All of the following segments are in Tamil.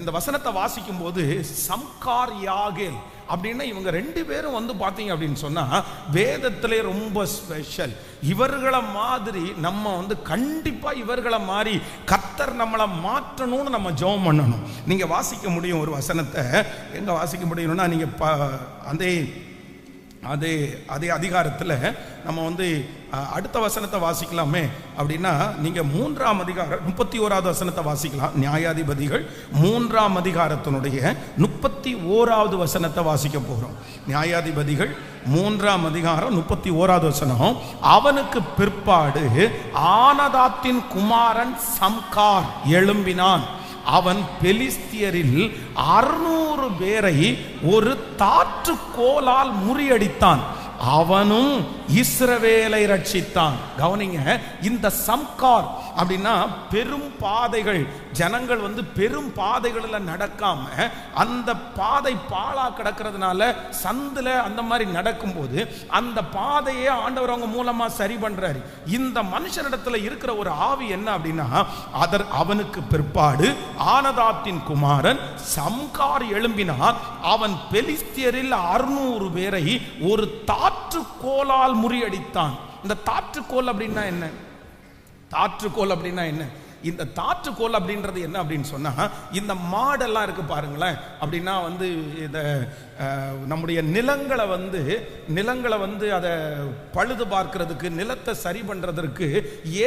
இந்த வசனத்தை வாசிக்கும் போது சம்கார் யாகேல் அப்படின்னா இவங்க ரெண்டு பேரும் வந்து பார்த்தீங்க அப்படின்னு சொன்னா வேதத்திலே ரொம்ப ஸ்பெஷல் இவர்களை மாதிரி நம்ம வந்து கண்டிப்பா இவர்களை மாதிரி கத்தர் நம்மளை மாற்றணும்னு நம்ம ஜெபம் பண்ணணும். நீங்க வாசிக்க முடியும் ஒரு வசனத்தை. எங்க வாசிக்க முடியும்னா நீங்க ப- அதே அதே அதே அதிகாரத்தில் நம்ம வந்து அடுத்த வசனத்தை வாசிக்கலாமே அப்படின்னா நீங்கள் மூன்றாம் அதிகாரம் முப்பத்தி ஓராவது வசனத்தை வாசிக்கலாம் நியாயாதிபதிகள் மூன்றாம் அதிகாரத்தினுடைய முப்பத்தி ஓராவது வசனத்தை வாசிக்க போகிறோம் நியாயாதிபதிகள் மூன்றாம் அதிகாரம் முப்பத்தி ஓராவது வசனம் அவனுக்கு பிற்பாடு ஆனதாத்தின் குமாரன் சம்கார் எழும்பினான். அவன் பெலிஸ்தியரில் அறுநூறு பேரை ஒரு தாற்று கோலால் முறியடித்தான். அவனும் இஸ்ரவேலை ரட்சித்தான். கவனிங்க இந்த சம்கார் அப்படின்னா பெரும் பாதைகள். ஜனங்கள் வந்து பெரும் பாதைகளில் நடக்காம அந்த பாதை பாழா கிடக்கிறதுனால சந்துல அந்த மாதிரி நடக்கும்போது அந்த பாதையை ஆண்டவர் அவங்க மூலமா சரி பண்றாரு. இந்த மனுஷனிடத்துல இருக்கிற ஒரு ஆவி என்ன அப்படின்னா அதர் அவனுக்கு பிற்பாடு ஆனதாத்தின் குமாரன் சம்கார் எழும்பினார். அவன் பெலிஸ்தியரில் அறுநூறு பேரை ஒரு தாற்று கோலால் முறியடித்தான். இந்த தாற்றுக்கோல் அப்படின்னா என்ன? தாற்றுக்கோள் அப்படின்னா என்ன? இந்த தாற்றுக்கோல் அப்படின்றது என்ன அப்படின்னு சொன்னால் இந்த மாடெல்லாம் இருக்கு பாருங்களேன். அப்படின்னா வந்து இந்த நம்முடைய நிலங்களை வந்து நிலங்களை வந்து அதை பழுது பார்க்கறதுக்கு நிலத்தை சரி பண்ணுறதற்கு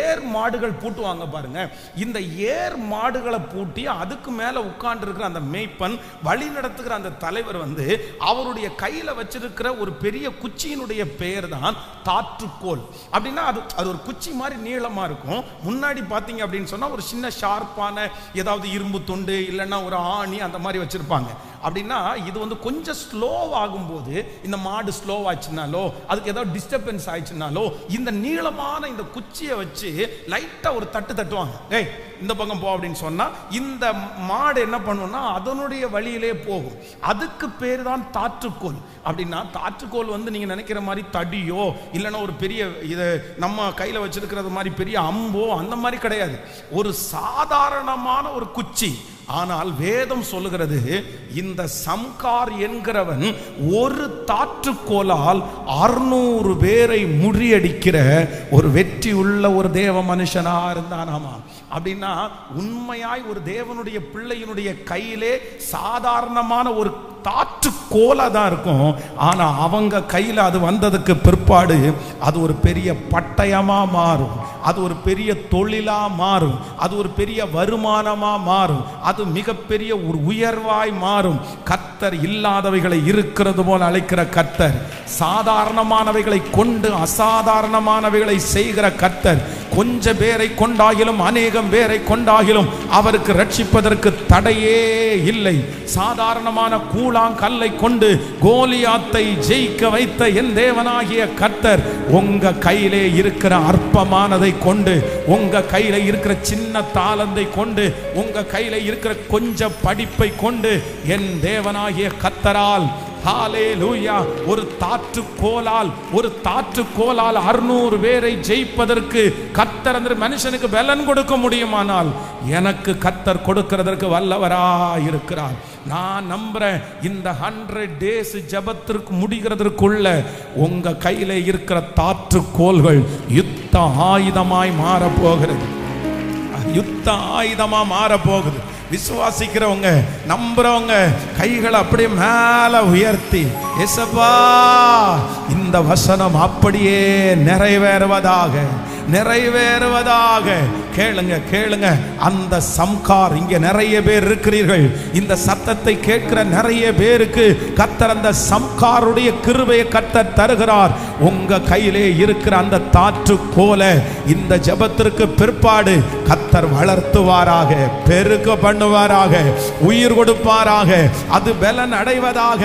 ஏர் மாடுகள் பூட்டுவாங்க பாருங்க. இந்த ஏர் மாடுகளை பூட்டி அதுக்கு மேலே உட்காண்டிருக்கிற அந்த மேய்ப்பன் வழி நடத்துகிற அந்த தலைவர் வந்து அவருடைய கையில் வச்சிருக்கிற ஒரு பெரிய குச்சியினுடைய பெயர் தான் தாற்றுக்கோல். அப்படின்னா அது அது ஒரு குச்சி மாதிரி நீளமா இருக்கும். முன்னாடி பார்த்தீங்க அப்படின்னு சொன்னால் சொன்னா ஒரு சின்ன ஷார்ப்பான ஏதாவது இரும்பு துண்டு இல்லைன்னா ஒரு ஆணி அந்த மாதிரி வச்சிருப்பாங்க. அப்படின்னா இது வந்து கொஞ்சம் ஸ்லோ ஆகும்போது இந்த மாடு ஸ்லோவாச்சுனாலோ அதுக்கு ஏதாவது டிஸ்டர்பன்ஸ் ஆயிடுச்சுனாலோ இந்த நீளமான இந்த குச்சியை வச்சு லைட்டாக ஒரு தட்டு தட்டுவாங்க. ஏய் இந்த பக்கம் போ அப்படின்னு சொன்னால் இந்த மாடு என்ன பண்ணும்னா அதனுடைய வழியிலே போகும். அதுக்கு பேர் தான் தாற்றுக்கோல். அப்படின்னா தாற்றுக்கோல் வந்து நீங்கள் நினைக்கிற மாதிரி தடியோ இல்லைன்னா ஒரு பெரிய இதை நம்ம கையில் வச்சிருக்கிறது மாதிரி பெரிய அம்போ அந்த மாதிரி கிடையாது. ஒரு சாதாரணமான ஒரு குச்சி ஆனால் வேதம் சொல்லுகிறது இந்த சம்கார் என்கிறவன் ஒரு தாற்றுக்கோலால் அறுநூறு பேரை முறியடிக்கிற ஒரு வெற்றி உள்ள ஒரு தேவ மனுஷனா இருந்தானாமா? அப்படின்னா உண்மையாய் ஒரு தேவனுடைய பிள்ளையினுடைய கையிலே சாதாரணமான ஒரு தாற்று கோலா தான் இருக்கும். ஆனா அவங்க கையில அது வந்ததுக்கு பிற்பாடு அது ஒரு பெரிய பட்டயமா மாறும். அது ஒரு பெரிய தொழிலாக மாறும். அது ஒரு பெரிய வருமானமாக மாறும். அது மிகப்பெரிய ஒரு உயர்வாய் மாறும். கத்தர் இல்லாதவைகளை இருக்கிறது போல் அழைக்கிற கத்தர். சாதாரணமானவைகளை கொண்டு அசாதாரணமானவைகளை செய்கிற கத்தர். கொஞ்ச பேரை கொண்டாகிலும் அநேகம் பேரை கொண்டாகிலும் அவருக்கு ரட்சிப்பதற்கு தடையே இல்லை. சாதாரணமான கூழாங்கல்லை கொண்டு கோலியாத்தை ஜெயிக்க வைத்த என் தேவனாகிய கத்தர் உங்க கையிலே இருக்கிற அற்பமானதை கொண்டு உங்க கையில இருக்கிற சின்ன தாளந்தை கொண்டு உங்க கையில இருக்கிற கொஞ்ச படிப்பை கொண்டு என் தேவனாகிய கத்தரால் ஹalleluya ஒரு தாற்று கோலால் ஒரு தாற்று கோலால் அறுநூறு பேரை ஜெயிப்பதற்கு கத்தர் அந்த மனுஷனுக்கு பலன் கொடுக்க முடியுமானால் எனக்கு கத்தர் கொடுக்கிறதற்கு வல்லவரா இருக்கிறார் நான் நம்புறேன் இந்த ஹண்ட்ரட் டேஸ் ஜபத்திற்கு முடிகிறதற்குள்ள உங்க கையில இருக்கிற தாற்று கோள்கள் யுத்த ஆயுதமாய் மாறப் போகிறது யுத்த ஆயுதமா மாற போகுது விசுவாசிக்கிறவங்க நம்புறவங்க கைகளை அப்படியே மேல உயர்த்தி எசப்பா இந்த வசனம் அப்படியே நிறைவேறுவதாக நிறைவேறுவதாக கேளுங்க கேளுங்க. அந்த சம்கார் இங்க நிறைய பேர் இருக்கிறீர்கள். இந்த சத்தத்தை கேட்கிற நிறைய பேருக்கு கத்தர் அந்த சம்காருடைய கிருபையை கத்தர் தருகிறார். உங்க கையிலே இருக்கிற அந்த தாற்று போல இந்த ஜெபத்திற்கு பிற்பாடு கத்தர் வளர்த்துவாராக பெருக்க பண்ணுவாராக உயிர் கொடுப்பாராக அது பலன் அடைவதாக.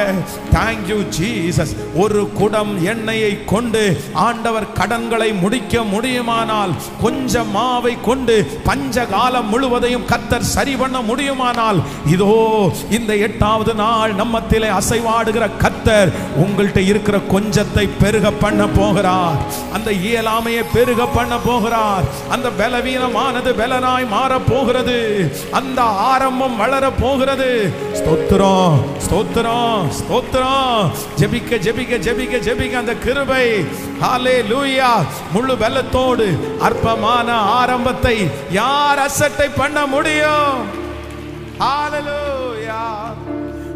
தேங்க்யூ ஜீசஸ் ஒரு குடம் எண்ணெயை கொண்டு ஆண்டவர் கடன்களை முடிக்க முடியுமானால் கொஞ்சம் மாவை கொண்டு கொண்டு பஞ்ச காலம் முழுவதையும் கத்தர் சரி பண்ண முடியுமானால் இதோ இந்த எட்டாவது நாள் நம்மத்திலே அசைவாடுகிற கத்தர் உங்கள்கிட்ட இருக்கிற கொஞ்சத்தை பெருக பண்ண போகிறார். அந்த இயலாமையை பெருக பண்ண போகிறார். அந்த பலவீனமானது பலனாய் மாற போகிறது. அந்த ஆரம்பம் வளர போகிறது. ஸ்தோத்திரம் ஸ்தோத்திரம் ஸ்தோத்திரம். ஜெபிக்க ஜெபிக்க ஜெபிக்க ஜெபிக்க அந்த கிருபை. ஹாலே லூயா முழு பலத்தோடு அற்பமான ஆரம்பத்தை யார் அசட்டை பண்ண முடியும்?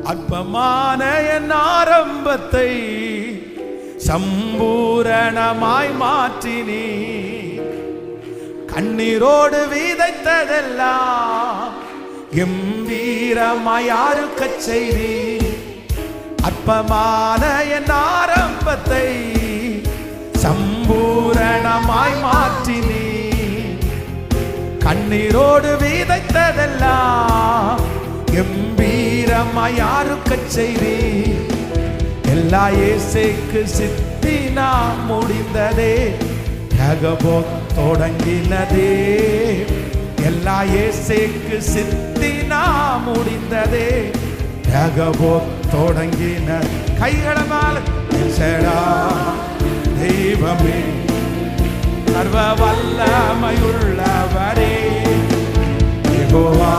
அற்பமான என் ஆரம்பத்தை சம்பூரணமாய் மாற்றினீ கண்ணீரோடு விதைத்ததெல்லாம் கம்பீரமாய் யாருக்கச் செய்தி அற்பமான என் ஆரம்பத்தை சம்பூரணமாய் மாற்றினீ கண்ணீரோடு விதைத்ததெல்லாம் கம்பீரமாய் யாருக்கச் செய்தி எல்லா இயேசுக்கு சித்தினா முடிந்ததே தகபோ தொடங்கினதே. எல்லா இயேசுக்கு நாம் முடிந்ததே தகபோ தொடங்கின கைகளமால். செடா தெய்வமே சர்வ வல்லமையுள்ளவரே யெகோவா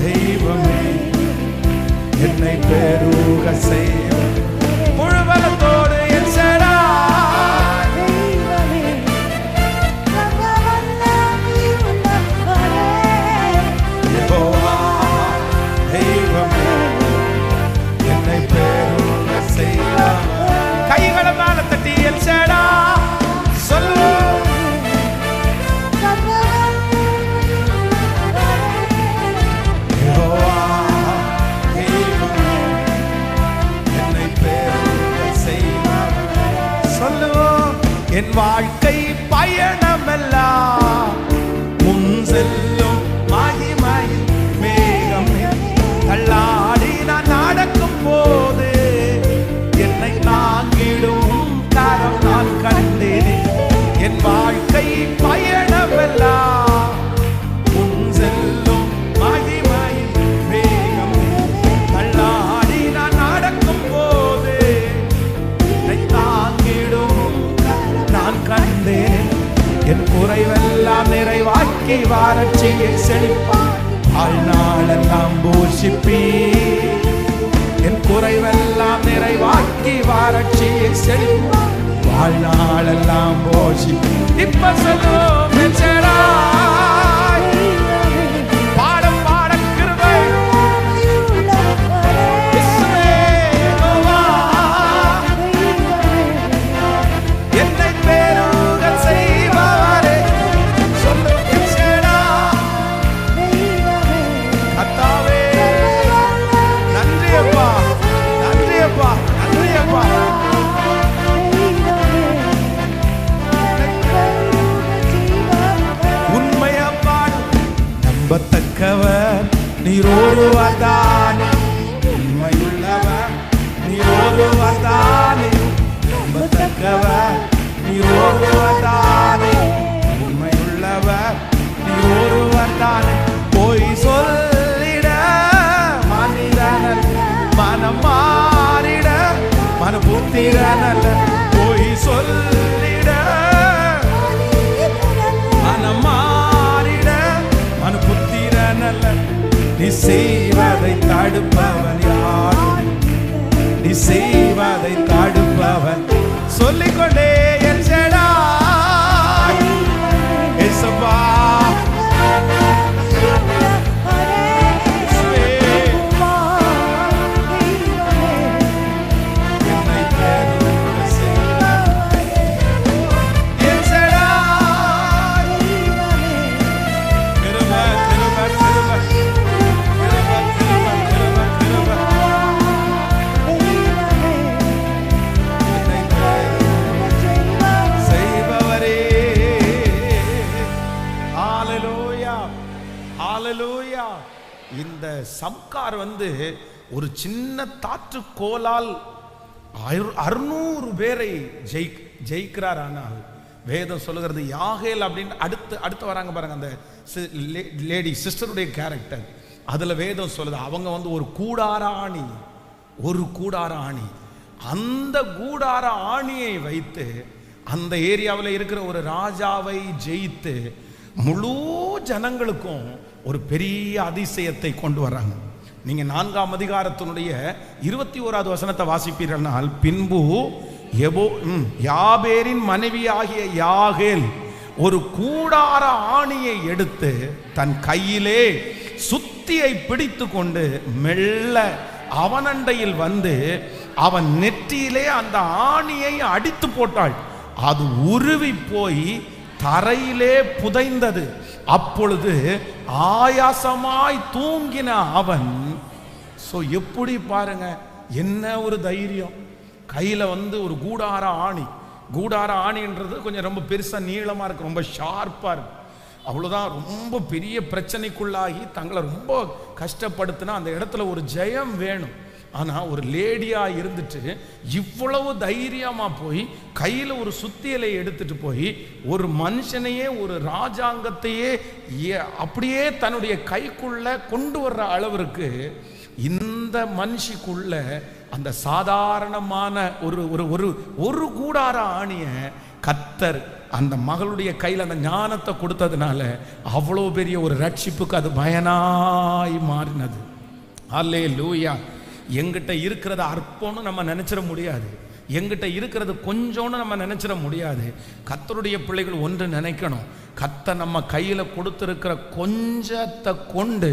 தெய்வமே என்னை பெருக செய்ய tambores e passaram நீர் போய் சொல்லிட மனம் மாறிட மனு புத்திரனல்ல. நீ செய்வதை தடுப்பவன் யார்? நீ செய்வதை தடுப்பவன். சொல்லிக்கொண்டே ஒரு சின்ன தாற்று கோலால் அறுநூறு பேரை ஜெய் ஜெயிக்கிறார் ஆனால் வேதம் சொல்லுகிறது யாகேல் அப்படின்னு அடுத்து அடுத்து வராங்க பாருங்க அந்த லேடி சிஸ்டருடைய கேரக்டர் அதில் வேதம் சொல்லுது அவங்க வந்து ஒரு கூடார ஆணி ஒரு கூடார ஆணி. அந்த கூடார ஆணியை வைத்து அந்த ஏரியாவில் இருக்கிற ஒரு ராஜாவை ஜெயித்து முழு ஜனங்களுக்கும் ஒரு பெரிய அதிசயத்தை கொண்டு வர்றாங்க நீங்க நான்காம் அதிகாரத்தினுடைய இருபத்தி ஓராவது வசனத்தை வாசிப்பீர்கள்னால் பின்பு எபோ ம், யாபேரின் மனைவியாகிய யாகேல் ஒரு கூடார ஆணியை எடுத்து தன் கையிலே சுத்தியை பிடித்து கொண்டு மெல்ல அவனண்டையில் வந்து அவன் நெற்றியிலே அந்த ஆணியை அடித்து போட்டாள். அது உருவி போய் தரையிலே புதைந்தது. அப்பொழுது ஆயாசமாய் தூங்கின அவன் ஸோ எப்படி பாருங்க என்ன ஒரு தைரியம்? கையில் வந்து ஒரு கூடார ஆணி. கூடார ஆணின்றது கொஞ்சம் ரொம்ப பெருசாக நீளமாக இருக்கு ரொம்ப ஷார்ப்பாக இருக்கு. அவ்வளோதான் ரொம்ப பெரிய பிரச்சனைக்குள்ளாகி தங்களை ரொம்ப கஷ்டப்படுத்தினா அந்த இடத்துல ஒரு ஜெயம் வேணும். ஆனால் ஒரு லேடியாக இருந்துட்டு இவ்வளவு தைரியமாக போய் கையில் ஒரு சுத்தியலை எடுத்துட்டு போய் ஒரு மனுஷனையே ஒரு ராஜாங்கத்தையே ஏ- அப்படியே தன்னுடைய கைக்குள்ளே கொண்டு வர்ற அளவிற்கு இந்த மனுஷிக்குள்ள அந்த சாதாரணமான ஒரு ஒரு ஒரு ஒரு கூடார ஆணிய கத்தர் அந்த மகளுடைய கையில் அந்த ஞானத்தை கொடுத்ததுனால அவ்வளோ பெரிய ஒரு ரட்சிப்புக்கு அது பயனாய் மாறினது. அல்லே லூயா எங்கிட்ட இருக்கிறத அற்பம்னு நம்ம நினச்சிட முடியாது. எங்கிட்ட இருக்கிறது கொஞ்சோன்னு நம்ம நினச்சிட முடியாது. கத்தருடைய பிள்ளைகள் ஒன்று நினைக்கணும். கத்த நம்ம கையில் கொடுத்துருக்கிற கொஞ்சத்தை கொண்டு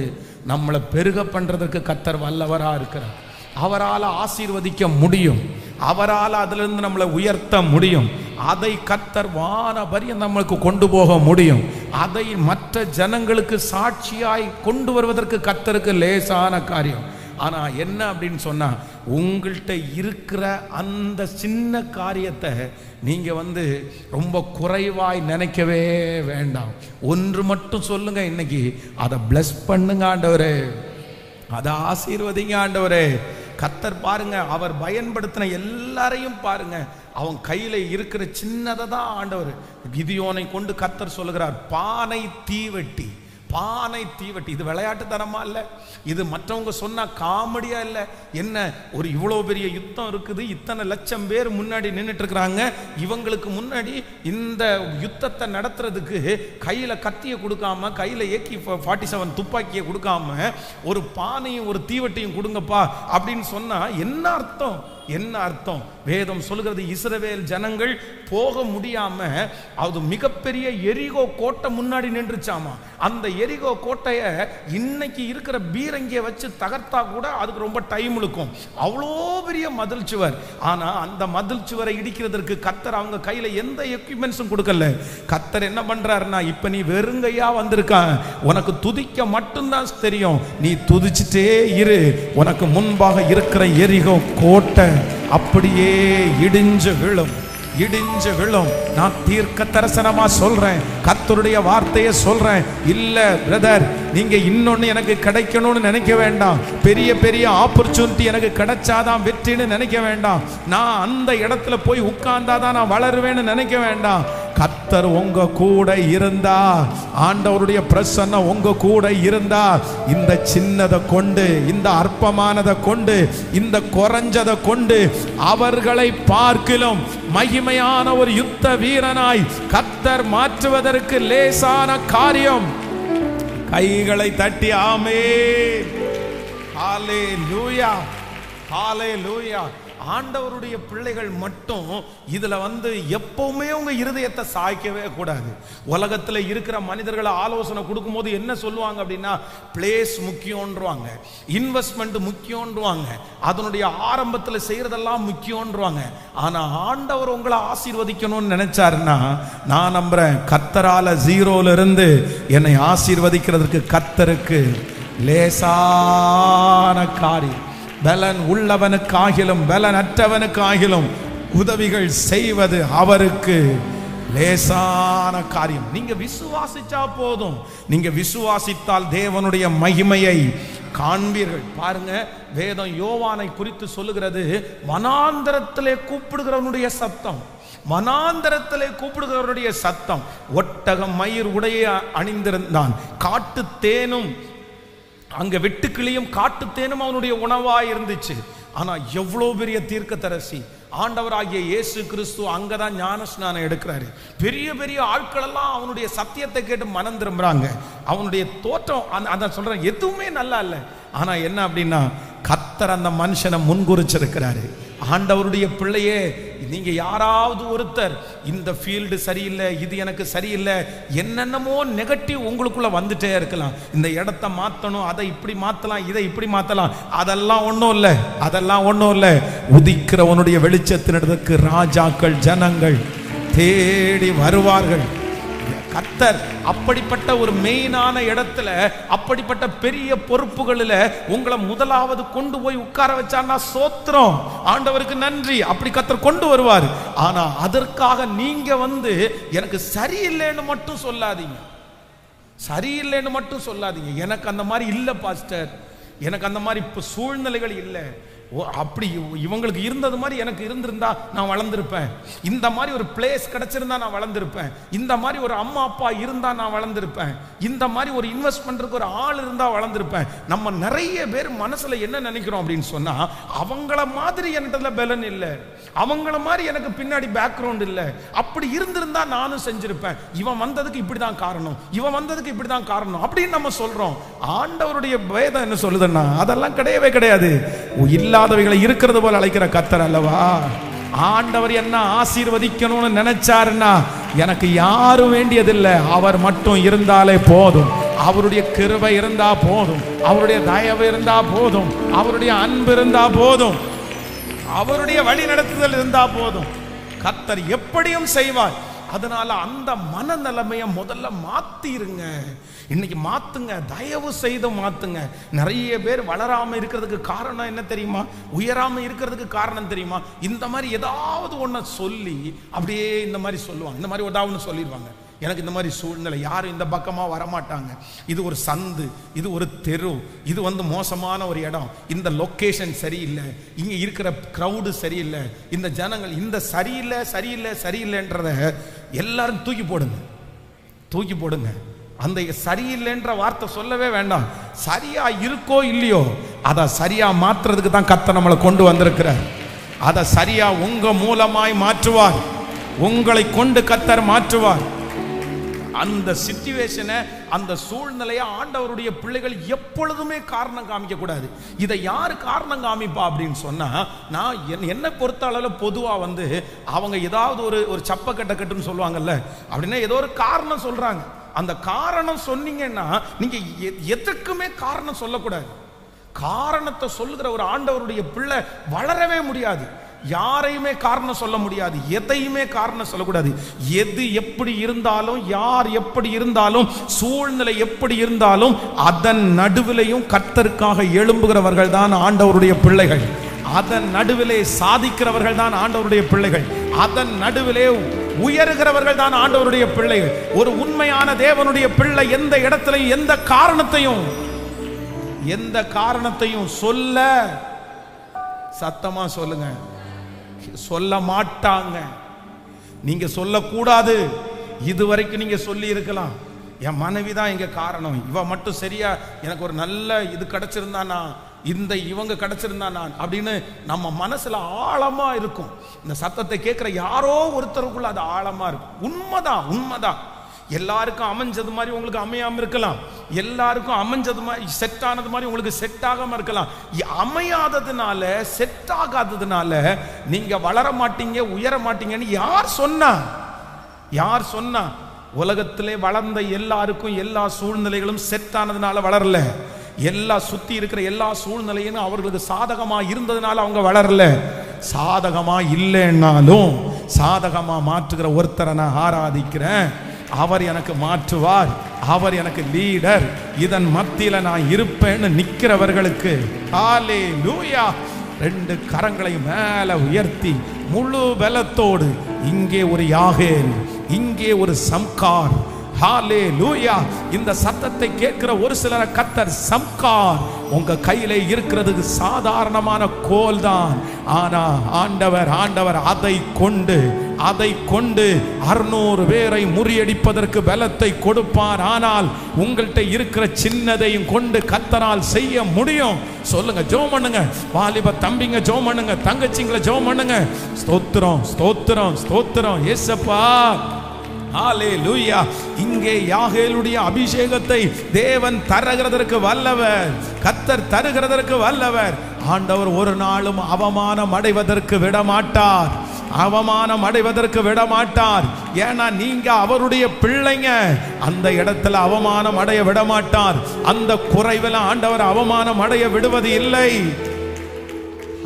நம்மளை பெருக பண்ணுறதுக்கு கத்தர் வல்லவராக இருக்கிறார். அவரால் ஆசீர்வதிக்க முடியும். அவரால் அதிலிருந்து நம்மளை உயர்த்த முடியும். அதை கத்தர் வான நம்மளுக்கு கொண்டு போக முடியும். அதை மற்ற ஜனங்களுக்கு சாட்சியாய் கொண்டு வருவதற்கு கத்தருக்கு லேசான காரியம். ஆனால் என்ன அப்படின்னு சொன்னால் உங்கள்கிட்ட இருக்கிற அந்த சின்ன காரியத்தை நீங்கள் வந்து ரொம்ப குறைவாய் நினைக்கவே வேண்டாம். ஒன்று மட்டும் சொல்லுங்க இன்னைக்கு. அதை பிளஸ் பண்ணுங்க ஆண்டவரே. அதை ஆசீர்வதிங்க ஆண்டவரே. கத்தர் பாருங்க அவர் பயன்படுத்தின எல்லாரையும் பாருங்க. அவன் கையில இருக்கிற சின்னதை தான் ஆண்டவர் கிதியோனை கொண்டு கத்தர் சொல்லுகிறார் பானை தீவெட்டி. பானை தீவெட்டி. இது விளையாட்டு விளையாட்டுத்தனமா இல்லை? இது மற்றவங்க சொன்னா காமெடியா இல்லை? என்ன ஒரு இவ்வளோ பெரிய யுத்தம் இருக்குது? இத்தனை லட்சம் பேர் முன்னாடி நின்றுட்டு இருக்கிறாங்க இவங்களுக்கு முன்னாடி இந்த யுத்தத்தை நடத்துறதுக்கு கையில கத்தியை கொடுக்காம கையில ஏக்கி ஃபார்ட்டி செவன் துப்பாக்கியை கொடுக்காம ஒரு பானையும் ஒரு தீவெட்டியும் கொடுங்கப்பா அப்படின்னு சொன்னா என்ன அர்த்தம்? என்ன அர்த்தம்? வேதம் சொல்கிறது இஸ்ரவேல் ஜனங்கள் போக முடியாம அது மிகப்பெரிய எரிகோ கோட்டை முன்னாடி நின்றுச்சாமா? அந்த எரிகோ கோட்டையை இன்னைக்கு இருக்கிற பீரங்கியை வச்சு தகர்த்தா கூட அதுக்கு ரொம்ப டைம் இழுக்கும். அவ்வளோ பெரிய மதில் சுவர். ஆனா அந்த மதில் சுவரை இடிக்கிறதற்கு கத்தர் அவங்க கையில எந்த எக்யூப்மெண்ட்ஸும் கொடுக்கல. கத்தர் என்ன பண்றாருன்னா இப்ப நீ வெறுங்கையா வந்திருக்கான் உனக்கு துதிக்க மட்டும்தான் தெரியும். நீ துதிச்சிட்டே இரு. உனக்கு முன்பாக இருக்கிற எரிகோ கோட்டை அப்படியே இடிஞ்சு விழும். இடிஞ்சு விழும் நான் தீர்க்க தரிசனமா சொல்றேன். கத்தருடைய வார்த்தையை சொல்றேன். இல்ல பிரதர் நீங்க இன்னொன்னு எனக்கு கிடைக்கணும்னு நினைக்க வேண்டாம். பெரிய பெரிய ஆப்பர்ச்சுனிட்டி எனக்கு கிடைச்சாதான் வெற்றின்னு நினைக்க வேண்டாம். நான் அந்த இடத்துல போய் உட்கார்ந்தாதான் நான் வளருவேன்னு நினைக்க வேண்டாம். கத்தர் உங்க கூட இருந்தா ஆண்டவருடைய பிரசன்னம் உங்க கூட இருந்தா இந்த சின்னதை கொண்டு இந்த அற்பமானதை கொண்டு இந்த குறைஞ்சதை கொண்டு அவர்களை பார்க்கிலும் மகிமையான ஒரு யுத்த வீரனாய் கத்தர் மாற்றுவதற்கு லேசான காரியம். கைகளை தட்டி ஆமே ஹாலே லூயா ஹாலே லூயா ஆண்டவருடைய பிள்ளைகள் மட்டும் இதுல வந்து எப்பவுமே உங்க இருதயத்தை சாய்க்கவே கூடாது. உலகத்துல இருக்கிற மனிதர்களை ஆலோசனை கொடுக்கும்போது என்ன சொல்லுவாங்க அப்படின்னா பிளேஸ் முக்கியம்ன்றவாங்க. இன்வெஸ்ட்மெண்ட் முக்கியம்ன்றவாங்க. அதனுடைய ஆரம்பத்துல செய்யறதெல்லாம் முக்கியம்ன்றவாங்க. ஆனா ஆண்டவர் உங்களை ஆசீர்வதிக்கணும்னு நினைச்சாருன்னா நான் நம்புறேன் கத்தரால ஜீரோல இருந்து என்னை ஆசீர்வதிக்கிறதுக்கு கத்தருக்கு லேசான காரியம். பலன் உள்ளவனுக்காகிலும் பலன் அற்றவனுக்காகிலும் உதவிகள் செய்வது அவருக்கு லேசான காரியம். நீங்க விசுவாசிச்சா போதும். நீங்க விசுவாசித்தால் தேவனுடைய மகிமையை காண்பீர்கள். பாருங்க வேதம் யோவானை குறித்து சொல்லுகிறது வனாந்தரத்திலே கூப்பிடுகிறவனுடைய சத்தம் வனாந்தரத்திலே கூப்பிடுகிறவருடைய சத்தம் ஒட்டகம் மயிர் உடைய அணிந்திருந்தான் காட்டு தேனும் அங்க வெட்டுக்கிளியும் காட்டுத்தேனும் அவனுடைய உணவா இருந்துச்சு. ஆனா எவ்வளோ பெரிய தீர்க்கதரிசி. ஆண்டவராகிய இயேசு கிறிஸ்து அங்கதான் ஞான ஸ்நானம் எடுக்கிறாரு. பெரிய பெரிய ஆட்கள் எல்லாம் அவனுடைய சத்தியத்தை கேட்டு மனம் திரும்புறாங்க. அவனுடைய தோற்றம் அந்த- அதான் சொல்கிறேன் எதுவுமே நல்லா இல்லை. ஆனால் என்ன அப்படின்னா கத்தர் அந்த மனுஷனை முன்குறிச்சிருக்கிறாரு. ஆண்டவருடைய பிள்ளையே நீங்க யாராவது ஒருத்தர் இந்த ஃபீல்டு சரியில்லை இது எனக்கு சரியில்லை என்னென்னமோ நெகட்டிவ் உங்களுக்குள்ள வந்துட்டே இருக்கலாம். இந்த இடத்த மாத்தணும் அதை இப்படி மாத்தலாம் இதை இப்படி மாத்தலாம். அதெல்லாம் ஒன்றும் இல்லை அதெல்லாம் ஒன்றும் இல்லை. உதிக்கிறவனுடைய வெளிச்சத்தினிடத்துக்கு ராஜாக்கள் ஜனங்கள் தேடி வருவார்கள். கத்தர் அப்படிப்பட்ட ஒரு மெயினான இடத்துல அப்படிப்பட்ட பெரிய பொறுப்புகளில் உங்களை முதலாவது கொண்டு போய் உட்கார வச்சான்னா சோத்திரம். ஆண்டவருக்கு நன்றி. அப்படி கத்தர் கொண்டு வருவார். ஆனா அதற்காக நீங்க வந்து எனக்கு சரியில்லைன்னு மட்டும் சொல்லாதீங்க. சரியில்லைன்னு மட்டும் சொல்லாதீங்க. எனக்கு அந்த மாதிரி இல்லை பாஸ்டர். எனக்கு அந்த மாதிரி இப்போ சூழ்நிலைகள் இல்லை. அப்படி இவங்களுக்கு இருந்தது மாதிரி எனக்கு இருந்திருந்தா நான் வளர்ந்துருப்பேன். இந்த மாதிரி ஒரு பிளேஸ் கிடைச்சிருந்தா நான் வளர்ந்துருப்பேன். இந்த மாதிரி ஒரு அம்மா அப்பா இருந்தா நான் வளர்ந்துருப்பேன். இந்த மாதிரி ஒரு இன்வெஸ்ட்மெண்ட்டுக்கு ஒரு ஆள் இருந்தா வளர்ந்துருப்பேன். நம்ம நிறைய பேர் மனசுல என்ன நினைக்கிறோம் அப்படின்னு சொன்னா அவங்கள மாதிரி என்கிட்ட பலன் இல்லை. அவங்கள மாதிரி எனக்கு பின்னாடி பேக்ரவுண்ட் இல்லை. அப்படி இருந்திருந்தா நானும் செஞ்சிருப்பேன். இவன் வந்ததுக்கு இப்படிதான் காரணம். இவன் வந்ததுக்கு இப்படிதான் காரணம். அப்படின்னு நம்ம சொல்றோம். ஆண்டவருடைய வேதம் என்ன சொல்லுதுன்னா அதெல்லாம் கிடையவே கிடையாது. இல்லை இல்லாதவைகளை இருக்கிறது போல அழைக்கிற கத்தர் அல்லவா? ஆண்டவர் என்ன ஆசீர்வதிக்கணும்னு நினைச்சாருன்னா எனக்கு யாரும் வேண்டியதில்லை. அவர் மட்டும் இருந்தாலே போதும். அவருடைய கிருபை இருந்தா போதும். அவருடைய தயவு இருந்தா போதும். அவருடைய அன்பு இருந்தா போதும். அவருடைய வழி நடத்துதல் இருந்தா போதும். கத்தர் எப்படியும் செய்வார். அதனால அந்த மனநிலைமைய முதல்ல மாத்திருங்க. இன்னைக்கு மாத்துங்க தயவு செய்து மாத்துங்க. நிறைய பேர் வளராம இருக்கிறதுக்கு காரணம் என்ன தெரியுமா? உயராம இருக்கிறதுக்கு காரணம் தெரியுமா? இந்த மாதிரி ஏதாவது ஒன்றை சொல்லி அப்படியே இந்த மாதிரி சொல்லுவாங்க. இந்த மாதிரி ஏதாவது சொல்லிடுவாங்க. எனக்கு இந்த மாதிரி சூழ்நிலை. யாரும் இந்த பக்கமாக வரமாட்டாங்க. இது ஒரு சந்து இது ஒரு தெரு இது வந்து மோசமான ஒரு இடம். இந்த லொக்கேஷன் சரியில்லை. இங்கே இருக்கிற க்ரௌடு சரியில்லை. இந்த ஜனங்கள் இந்த சரியில்லை சரியில்லை சரியில்லைன்றத எல்லாரும் தூக்கி போடுங்க. தூக்கி போடுங்க. அந்த சரியில்லைன்ற வார்த்தை சொல்லவே வேண்டாம். சரியா இருக்கோ இல்லையோ அதை சரியா மாற்றுறதுக்கு தான் கத்த நம்மளை கொண்டு வந்திருக்கிறார். அதை சரியா உங்க மூலமாய் மாற்றுவார். உங்களை கொண்டு கத்தர் மாற்றுவார். அந்த சிச்சுவேஷனை அந்த சூழ்நிலையை ஆண்டவருடைய பிள்ளைகள் எப்பொழுதுமே காரணம் காமிக்க கூடாது இதை யார் காரணம் காமிப்பா அப்படின்னு சொன்னா நான் என்- என்னை பொறுத்த அளவில் பொதுவாக வந்து அவங்க ஏதாவது ஒரு ஒரு சப்ப கட்ட கட்டுன்னு சொல்லுவாங்கல்ல அப்படின்னா ஏதோ ஒரு காரணம் சொல்றாங்க. அந்த காரணம் சொன்னீங்கன்னா நீங்க எதுக்குமே காரணம் சொல்லக்கூடாது. காரணத்தை சொல்லுகிற ஒரு ஆண்டவருடைய பிள்ளை வளரவே முடியாது. யாரையுமே காரணம் சொல்ல முடியாது. எதையுமே காரணம் சொல்லக்கூடாது. எது எப்படி இருந்தாலும் யார் எப்படி இருந்தாலும் சூழ்நிலை எப்படி இருந்தாலும் அதன் நடுவிலையும் கத்தருக்காக எழும்புகிறவர்கள் தான் ஆண்டவருடைய பிள்ளைகள். அதன் நடுவிலே சாதிக்கிறவர்கள் தான் ஆண்டவருடைய பிள்ளைகள். அதன் நடுவிலே உயருகிறவர்கள் தான் ஆண்டவருடைய பிள்ளைகள். ஒரு உண்மையான தேவனுடைய பிள்ளை எந்த இடத்திலையும் எந்த காரணத்தையும் எந்த காரணத்தையும் சொல்ல சத்தமா சொல்லுங்க. சொல்ல மாட்டாங்க. நீங்க சொல்லக்கூடாது. இதுவரைக்கும் நீங்க சொல்லி இருக்கலாம். என் மனைவி தான் இங்க காரணம். இவ மட்டும் சரியா எனக்கு ஒரு நல்ல இது கிடைச்சிருந்தானா இந்த இவங்க கிடைச்சிருந்தா நான் அப்படின்னு நம்ம மனசுல ஆழமா இருக்கும். இந்த சத்தத்தை கேட்கிற யாரோ ஒருத்தருக்குள்ள அது ஆழமா இருக்கும். உண்மைதான் உண்மைதான். எல்லாருக்கும் அமைஞ்சது மாதிரி உங்களுக்கு அமையாம இருக்கலாம். எல்லாருக்கும் அமைஞ்சது மாதிரி செட் ஆனது மாதிரி உங்களுக்கு செட் ஆகாம இருக்கலாம். அமையாததுனால செட் ஆகாததுனால நீங்க வளர மாட்டீங்க உயர மாட்டீங்கன்னு யார் சொன்னா? யார் சொன்னா? உலகத்திலே வளர்ந்த எல்லாருக்கும் எல்லா சூழ்நிலைகளும் செட் ஆனதுனால வளரல. எல்லா சுத்தி இருக்கிற எல்லா சூழ்நிலையும் அவர்களுக்கு சாதகமா இருந்ததுனால அவங்க வளரல. சாதகமா இல்லைன்னாலும் சாதகமா மாற்றுகிற ஒருத்தரை நான் ஆராதிக்கிறேன். அவர் எனக்கு மாற்றுவார் அவர் எனக்கு லீடர் இதன் மத்தியில நான் இருப்பேன்னு நிக்கிறவர்களுக்கு ஹாலே லூயா ரெண்டு கரங்களை மேல உயர்த்தி முழு பலத்தோடு இங்கே ஒரு யாகேல் இங்கே ஒரு சம்கார் ஹாலே லூயா இந்த சத்தத்தை கேட்கிற ஒரு சிலர் கத்தர் சம்கார் உங்க கையில இருக்கிறதுக்கு சாதாரணமான கோல் தான் ஆனா ஆண்டவர் ஆண்டவர் அதை கொண்டு அதை கொண்டு அறுநூறு பேரை முறியடிப்பதற்கு பலத்தை கொடுப்பார். ஆனால் உங்கள்கிட்ட இருக்கிற சின்னதையும் கொண்டு கத்தரால் செய்ய முடியும். சொல்லுங்க ஜோ பண்ணுங்க. வாலிப தம்பிங்க ஜோ பண்ணுங்க. தங்கச்சிங்களை ஜோ பண்ணுங்க. ஸ்தோத்திரம் ஸ்தோத்திரம் ஸ்தோத்திரம். ஏசப்பா. ஹalleluya இங்கே யாகேலுடைய அபிஷேகத்தை தேவன் தருகிறதற்கு வல்லவர். கத்தர் தருகிறதற்கு வல்லவர். ஆண்டவர் ஒரு நாளும் அவமானம் அடைவதற்கு விடமாட்டார். அவமானம் அடைவதற்கு விட மாட்டார் ஏன்னா நீங்க அவருடைய பிள்ளைங்க. அந்த இடத்துல அவமானம் அடைய விட மாட்டார் அந்த குறைவில் ஆண்டவர் அவமானம் அடைய விடுவது இல்லை.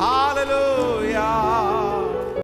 Hallelujah.